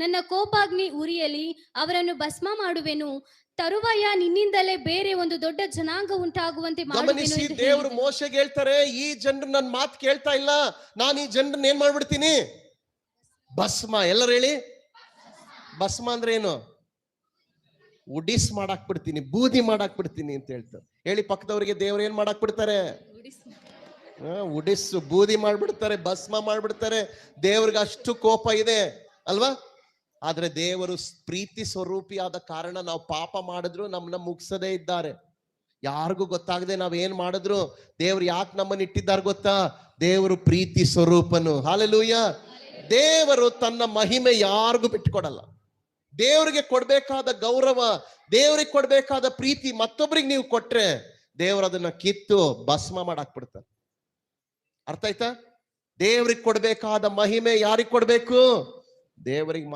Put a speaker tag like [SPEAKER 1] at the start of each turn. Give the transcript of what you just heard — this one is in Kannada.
[SPEAKER 1] ನನ್ನ ಕೋಪಾಗ್ನಿ ಉರಿಯಲಿ ಅವರನ್ನು ಭಸ್ಮ ಮಾಡುವೆನು. ತರುವಾಯ ನಿನ್ನಿಂದಲೇ ಬೇರೆ ಒಂದು ದೊಡ್ಡ ಜನಾಂಗ ಉಂಟಾಗುವಂತೆ
[SPEAKER 2] ಗಮನಿಸಿ ದೇವರು
[SPEAKER 1] ಮೋಶೆ
[SPEAKER 2] ಮೋಶೆಗೆ ಹೇಳ್ತಾರೆ ಈ ಜನರು ನನ್ನ ಮಾತು ಕೇಳ್ತಾ ಇಲ್ಲ ನಾನು ಈ ಜನರನ್ನ ಏನ್ ಮಾಡ್ಬಿಡ್ತೀನಿ? ಭಸ್ಮ ಎಲ್ಲರೂ ಹೇಳಿ? ಭಸ್ಮ ಅಂದ್ರೆ ಏನು? ಉಡಿಸ್ ಮಾಡಾಕ್ ಬಿಡ್ತೀನಿ ಬೂದಿ ಮಾಡಾಕ್ ಬಿಡ್ತೀನಿ ಅಂತ ಹೇಳ್ತಾರೆ. ಹೇಳಿ ಪಕ್ಕದವರಿಗೆ ದೇವ್ರು ಏನ್ ಮಾಡಾಕ್ ಬಿಡ್ತಾರೆ ಆ, ಉಡಿಸ್ ಬೂದಿ ಮಾಡ್ಬಿಡ್ತಾರೆ ಭಸ್ಮ ಮಾಡ್ಬಿಡ್ತಾರೆ. ದೇವ್ರಿಗೆ ಅಷ್ಟು ಕೋಪ ಇದೆ ಅಲ್ವಾ? ಆದ್ರೆ ದೇವರು ಪ್ರೀತಿ ಸ್ವರೂಪಿಯಾದ ಕಾರಣ ನಾವು ಪಾಪ ಮಾಡಿದ್ರು ನಮ್ಮನ್ನ ಮುಗಿಸದೇ ಇದ್ದಾರೆ. ಯಾರಿಗೂ ಗೊತ್ತಾಗದೆ ನಾವ್ ಏನ್ ಮಾಡಿದ್ರು? ದೇವ್ರು ಯಾಕೆ ನಮ್ಮನ್ನ ಇಟ್ಟಿದ್ದಾರೆ ಗೊತ್ತಾ? ದೇವರು ಪ್ರೀತಿ ಸ್ವರೂಪನು. ಹಾಲೆಲೂಯ ದೇವರು ತನ್ನ ಮಹಿಮೆ ಯಾರಿಗೂ ಬಿಟ್ಕೊಡಲ್ಲ ದೇವರಿಗೆ ಕೊಡ್ಬೇಕಾದ ಗೌರವ, ದೇವರಿಗೆ ಕೊಡ್ಬೇಕಾದ ಪ್ರೀತಿ ಮತ್ತೊಬ್ರಿಗೆ ನೀವು ಕೊಟ್ರೆ ದೇವರು ಅದನ್ನ ಕಿತ್ತು ಭಸ್ಮ ಮಾಡಾಕ್ ಬಿಡ್ತ ಅರ್ಥ ಆಯ್ತಾ? ದೇವ್ರಿಗೆ ಕೊಡ್ಬೇಕಾದ ಮಹಿಮೆ ಯಾರಿಗೆ ಕೊಡ್ಬೇಕು? ದೇವರಿಗೆ